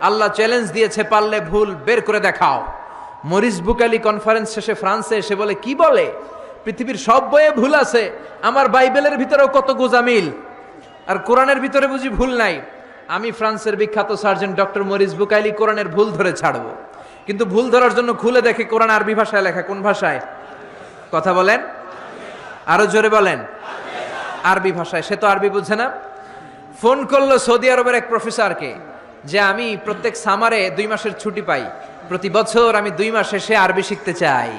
আল্লাহ challenge দিয়েছে, পারলে ভুল বের করে দেখাও। মরিস বুকালি কনফারেন্স শেষে ফ্রান্সে এসে বলে, কি বলে? পৃথিবীর সব বইয়ে ভুল আছে, আমার বাইবেলের ভিতরেও কত গোজামিল? আর কোরআনের ভিতরে বুঝি ভুল নাই। আমি ফ্রান্সের বিখ্যাত সার্জন ডক্টর মরিস বুকাইলি কোরআনের ভুল ধরে ছাড়ব। কিন্তু ভুল ধরার জন্য খুলে দেখে কোরআন আরবি ভাষায় লেখা। কোন ভাষায়? কথা বলেন। আরও জোরে বলেন। আরবি ভাষায়। সে তো আরবি বুঝে না। ফোন করল সৌদি আরবের এক প্রফেসরকে। যে আমি প্রত্যেক সামারে দুই মাসের ছুটি পাই। প্রতি বছর আমি দুই মাস এসে আরবি শিখতে চাই।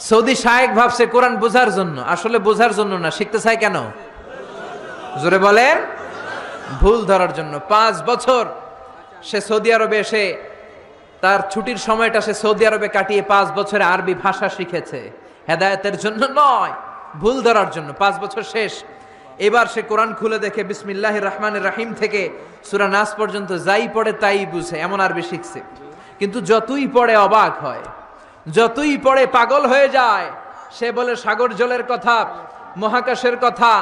সৌদি শায়েক ভাবছে কোরআন বোঝার জন্য। আসলে বোঝার জন্য না, শিখতে চায় কেন? জোরে বলেন। ভুল ধরার জন্য। পাঁচ বছর সে সৌদি আরবে এসে, তার ছুটির সময়টা সে সৌদি আরবে কাটিয়ে পাঁচ বছরে আরবি ভাষা শিখেছে। হেদায়তের জন্য নয়, ভুল ধরার জন্য। পাঁচ বছর শেষ। এবার সে কোরআন খুলে দেখে বিসমিল্লাহ রহমান রাহিম থেকে সুরা নাস পর্যন্ত যাই পড়ে তাই বুঝে, এমন আরবি শিখছে। কিন্তু যতই পড়ে অবাক হয়, যতই পড়ে পাগল হয়ে যায়, সে বলে সাগর জলের কথা, মহাকাশের কথা,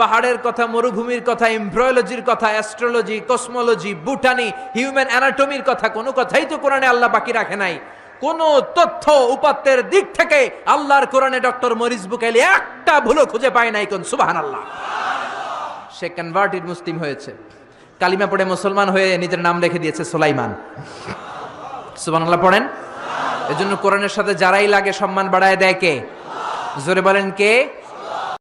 পাহাড়ের কথা, মরুভূমির কথা, এমব্রয়োলজির কথা, অ্যাস্ট্রোলজি, কসমোলজি বুটানি হিউম্যান অ্যানাটমির কথা, কোনো কথাই তো কোরআনে আল্লাহ বাকি রাখে নাই। কোন তথ্য উপাত্তের দিক থেকে আল্লাহর কোরআনে ডক্টর মরিস বুকাইলি একটা ভুলও খুঁজে পায় নাই কোন সুবাহান আল্লাহ সে কনভার্টেড মুসলিম হয়েছে। কালিমা পড়ে মুসলমান হয়ে নিজের নাম রেখে দিয়েছে সোলাইমান। সুবান আল্লাহ পড়েন। এজন্য কোরআনের সাথে যারাই লাগে সম্মান বাড়ায় দেয় কে? জোরে বলেন কে?